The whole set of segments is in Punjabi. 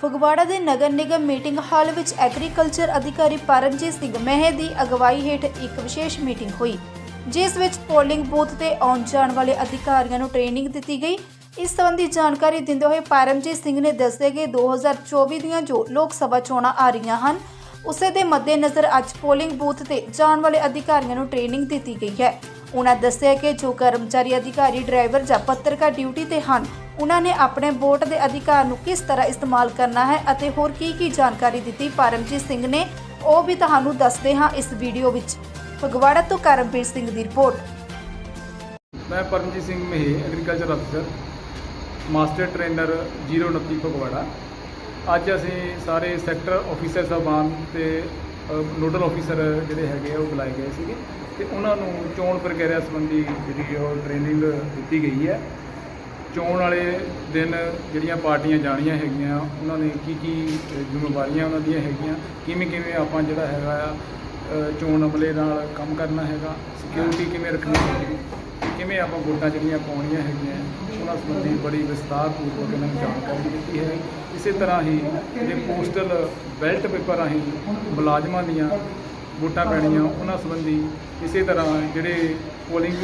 ਫਗਵਾੜਾ ਦੇ ਨਗਰ ਨਿਗਮ ਮੀਟਿੰਗ ਹਾਲ ਵਿੱਚ ਐਗਰੀਕਲਚਰ ਅਧਿਕਾਰੀ ਪਰਮਜੀਤ ਸਿੰਘ ਮਹਿ ਦੀ ਅਗਵਾਈ ਹੇਠ ਇੱਕ ਵਿਸ਼ੇਸ਼ ਮੀਟਿੰਗ ਹੋਈ, ਜਿਸ ਵਿੱਚ ਪੋਲਿੰਗ ਬੂਥ ਤੇ ਆਉਣ ਜਾਣ ਵਾਲੇ ਅਧਿਕਾਰੀਆਂ ਨੂੰ ਟ੍ਰੇਨਿੰਗ ਦਿੱਤੀ ਗਈ। ਇਸ ਸੰਬੰਧੀ ਜਾਣਕਾਰੀ ਦਿੰਦੇ ਹੋਏ ਪਰਮਜੀਤ ਸਿੰਘ ਨੇ ਦੱਸਿਆ ਕਿ 2024 ਦੀਆਂ ਜੋ ਲੋਕ ਸਭਾ ਚੋਣਾਂ ਆ ਰਹੀਆਂ ਹਨ, ਉਸੇ ਦੇ ਮੱਦੇਨਜ਼ਰ ਅੱਜ ਪੋਲਿੰਗ ਬੂਥ ਤੇ ਜਾਣ ਵਾਲੇ ਅਧਿਕਾਰੀਆਂ ਨੂੰ ਟ੍ਰੇਨਿੰਗ ਦਿੱਤੀ ਗਈ ਹੈ। ਉਹਨਾਂ ਦੱਸਿਆ ਕਿ ਜੋ ਕਰਮਚਾਰੀ ਅਧਿਕਾਰੀ ਡਰਾਈਵਰ ਜਾਂ ਪੱਤਰਕਾਰ ਡਿਊਟੀ ਤੇ ਹਨ ਉਹਨਾਂ ਨੇ ਆਪਣੇ ਵੋਟ ਦੇ ਅਧਿਕਾਰ ਨੂੰ ਕਿਸ ਤਰ੍ਹਾਂ ਇਸਤੇਮਾਲ ਕਰਨਾ ਹੈ ਅਤੇ ਹੋਰ ਕੀ ਕੀ ਜਾਣਕਾਰੀ ਦਿੱਤੀ? ਪਰਮਜੀਤ ਸਿੰਘ ਨੇ ਉਹ ਵੀ ਤੁਹਾਨੂੰ ਦੱਸਦੇ ਹਾਂ ਇਸ ਵੀਡੀਓ ਵਿੱਚ। ਫਗਵਾੜਾ ਤੋਂ ਕਰਮਵੀਰ ਸਿੰਘ ਦੀ ਰਿਪੋਰਟ। ਮੈਂ ਪਰਮਜੀਤ ਸਿੰਘ ਮਹੀ ਐਗਰੀਕਲਚਰ ਅਫਸਰ ਮਾਸਟਰ ਟ੍ਰੇਨਰ 029 ਫਗਵਾੜਾ। ਅੱਜ ਅਸੀਂ ਸਾਰੇ ਸੈਕਟਰ ਆਫੀਸਰ ਸਾਹਿਬਾਨ ਤੇ ਨੋਡਲ ਆਫੀਸਰ ਜਿਹੜੇ ਹੈਗੇ ਆ, ਉਹ ਬੁਲਾਏ ਗਏ ਸੀਗੇ ਤੇ ਉਹਨਾਂ ਨੂੰ ਚੋਣ ਪ੍ਰਕਿਰਿਆ ਸੰਬੰਧੀ ਜਿਹੜੀ ਉਹ ਟ੍ਰੇਨਿੰਗ ਦਿੱਤੀ ਗਈ ਹੈ। ਚੋਣ ਵਾਲੇ ਦਿਨ ਜਿਹੜੀਆਂ ਪਾਰਟੀਆਂ ਜਾਣੀਆਂ ਹੈਗੀਆਂ, ਉਹਨਾਂ ਨੇ ਕੀ ਕੀ ਜ਼ਿੰਮੇਵਾਰੀਆਂ ਉਹਨਾਂ ਦੀਆਂ ਹੈਗੀਆਂ, ਕਿਵੇਂ ਕਿਵੇਂ ਆਪਾਂ ਜਿਹੜਾ ਹੈਗਾ ਆ ਚੋਣ ਅਮਲੇ ਨਾਲ ਕੰਮ ਕਰਨਾ ਹੈਗਾ ਸਿਕਿਉਰਿਟੀ ਕਿਵੇਂ ਰੱਖਣੀ ਹੈਗੀ। ਕਿਵੇਂ ਆਪਾਂ ਵੋਟਾਂ ਜਿਹੜੀਆਂ ਪਾਉਣੀਆਂ ਹੈਗੀਆਂ, ਉਹਨਾਂ ਸੰਬੰਧੀ ਬੜੀ ਵਿਸਤਾਰ ਪੂਰਵਕ ਇਹਨਾਂ ਨੂੰ ਜਾਣਕਾਰੀ ਦਿੱਤੀ ਹੈ। ਇਸੇ ਤਰ੍ਹਾਂ ਹੀ ਜਿਹੜੇ ਪੋਸਟਲ ਬੈਲਟ ਪੇਪਰ ਰਾਹੀਂ ਮੁਲਾਜ਼ਮਾਂ ਦੀਆਂ ਵੋਟਾਂ ਪੈਣੀਆਂ, ਉਹਨਾਂ ਸੰਬੰਧੀ ਇਸੇ ਤਰ੍ਹਾਂ ਜਿਹੜੇ ਪੋਲਿੰਗ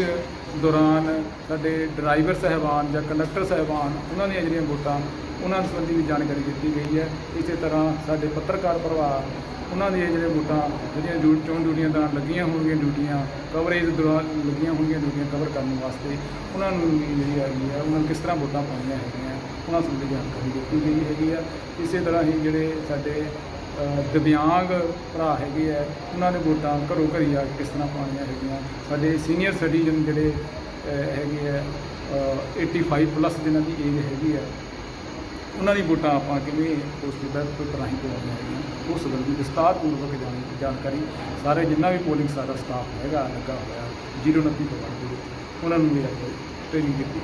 ਦੌਰਾਨ ਸਾਡੇ ਡਰਾਈਵਰ ਸਹਿਬਾਨ ਜਾਂ ਕੰਡਕਟਰ ਸਹਿਬਾਨ, ਉਹਨਾਂ ਦੀਆਂ ਜਿਹੜੀਆਂ ਵੋਟਾਂ, ਉਹਨਾਂ ਸੰਬੰਧੀ ਵੀ ਜਾਣਕਾਰੀ ਦਿੱਤੀ ਗਈ ਹੈ। ਇਸੇ ਤਰ੍ਹਾਂ ਸਾਡੇ ਪੱਤਰਕਾਰ ਪਰਿਵਾਰ ਉਹਨਾਂ ਦੀਆਂ ਜਿਹੜੇ ਵੋਟਾਂ ਜਿਹੜੀਆਂ ਡਿਊ ਚੋਣ ਡਿਊਟੀਆਂ ਦੌਰਾਨ ਲੱਗੀਆਂ ਹੋਣਗੀਆਂ ਡਿਊਟੀਆਂ ਕਵਰੇਜ ਦੌਰਾਨ ਲੱਗੀਆਂ ਹੋਣਗੀਆਂ ਡਿਊਟੀਆਂ ਕਵਰ ਕਰਨ ਵਾਸਤੇ ਉਹਨਾਂ ਨੂੰ ਵੀ ਜਿਹੜੀ ਹੈਗੀ ਆ ਉਹਨਾਂ ਨੂੰ ਕਿਸ ਤਰ੍ਹਾਂ ਵੋਟਾਂ ਪਾਉਣੀਆਂ ਹੈਗੀਆਂ ਉਹਨਾਂ ਸੰਬੰਧੀ ਜਾਣਕਾਰੀ ਦਿੱਤੀ ਗਈ ਹੈਗੀ ਆ। ਇਸੇ ਤਰ੍ਹਾਂ ਹੀ ਜਿਹੜੇ ਸਾਡੇ ਦਿਵਿਆਂਗ ਭਰਾ ਹੈਗੇ ਆ ਉਹਨਾਂ ਨੇ ਵੋਟਾਂ ਘਰੋਂ ਘਰੀ ਆ ਕੇ ਕਿਸ ਤਰ੍ਹਾਂ ਪਾਉਣੀਆਂ ਹੈਗੀਆਂ। ਸਾਡੇ ਸੀਨੀਅਰ ਸਿਟੀਜ਼ਨ ਜਿਹੜੇ ਹੈਗੇ ਆ ਅ, 85 ਪਲੱਸ ਜਿਨ੍ਹਾਂ ਦੀ ਏਜ ਹੈਗੀ ਆ ਉਹਨਾਂ ਦੀ ਵੋਟਾਂ ਆਪਾਂ ਕਿਵੇਂ ਉਸ ਦੇ ਬੈਠ ਤੋਂ ਰਾਹੀਂ ਪਵਾਉਣੀਆਂ ਹੈਗੀਆਂ ਉਸ ਸੰਬੰਧੀ ਵਿਸਤਾਰ ਪੂਰਵਕ ਜਾਣ ਜਾਣਕਾਰੀ, ਸਾਰੇ ਜਿੰਨਾ ਵੀ ਪੋਲਿੰਗ ਸਾਰਾ ਸਟਾਫ ਹੈਗਾ, ਲੱਗਾ ਹੋਇਆ 029 ਤੋਂ ਬਾਅਦ ਉਹਨਾਂ ਨੂੰ ਵੀ ਆਪਾਂ ਟ੍ਰੇਨਿੰਗ ਦਿੱਤੀ।